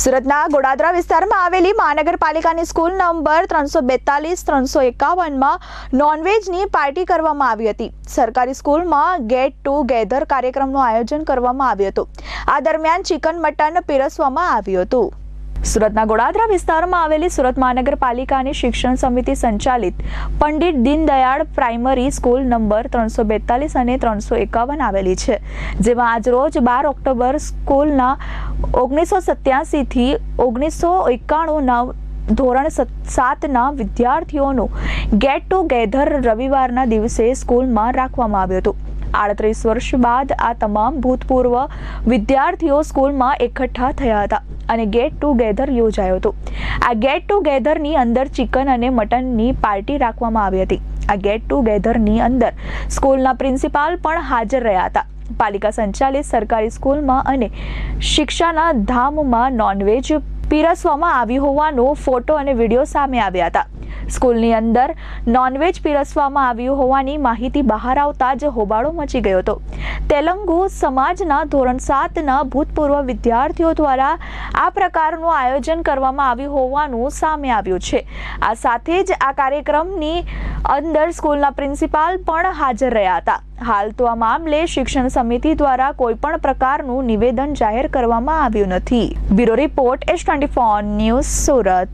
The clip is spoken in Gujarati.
સુરતના ગોડાદરા વિસ્તારમાં આવેલી મહાનગરપાલિકાની સ્કૂલ નંબર ત્રણસો બેતાલીસ, ત્રણસો એકાવનમાં નોનવેજની પાર્ટી કરવામાં આવી હતી. સરકારી સ્કૂલમાં ગેટ ટુગેધર કાર્યક્રમનું આયોજન કરવામાં આવ્યું હતું. આ દરમિયાન ચિકન, મટન પીરસવામાં આવ્યું હતું. સુરતના ગોડાદરા વિસ્તારમાં આવેલી સુરત મહાનગરપાલિકાની શિક્ષણ સમિતિ સંચાલિત Pandit Deendayal primary school number ત્રણસો બેતાલીસ અને ત્રણસો એકાવન આવેલી છે, જેમાં આજરોજ બાર ઓક્ટોબર સ્કૂલના ઓગણીસો સત્યાસીથી ઓગણીસો એકાણુંના ધોરણ સાતના વિદ્યાર્થીઓનું ગેટ ટુગેધર રવિવારના દિવસે સ્કૂલમાં રાખવામાં આવ્યું હતું. આડત્રીસ વર્ષ બાદ આ તમામ ભૂતપૂર્વ વિદ્યાર્થીઓ સ્કૂલમાં એકઠા થયા હતા અને ગેટ ટુગેધર યોજાયો હતો. આ ગેટ ટુગેધરની અંદર ચિકન અને મટનની પાર્ટી રાખવામાં આવી હતી. આ ગેટ ટુગેધરની અંદર સ્કૂલના પ્રિન્સિપાલ પણ હાજર રહ્યા હતા. પાલિકા સંચાલિત સરકારી સ્કૂલમાં અને શિક્ષાના ધામમાં નોનવેજ પીરસવામાં આવ્યું હોવાનો ફોટો અને વીડિયો સામે આવ્યા હતા. સ્કૂલની અંદર નોનવેજ પીરસવામાં આવ્યું હોવાની માહિતી બહાર આવતા જ હોબાળો મચી ગયો હતો. તેલંગુ સમાજના ધોરણ સાતના ભૂતપૂર્વ વિદ્યાર્થીઓ દ્વારા આ પ્રકારનું આયોજન કરવામાં આવ્યું હોવાનું સામે આવ્યું છે. આ સાથે જ આ કાર્યક્રમની અંદર સ્કૂલના પ્રિન્સિપાલ પણ હાજર રહ્યા હતા. હાલ તો આ મામલે શિક્ષણ સમિતિ દ્વારા કોઈ પણ પ્રકારનું નિવેદન જાહેર કરવામાં આવ્યું નથી. Bureau report S twenty news Surat.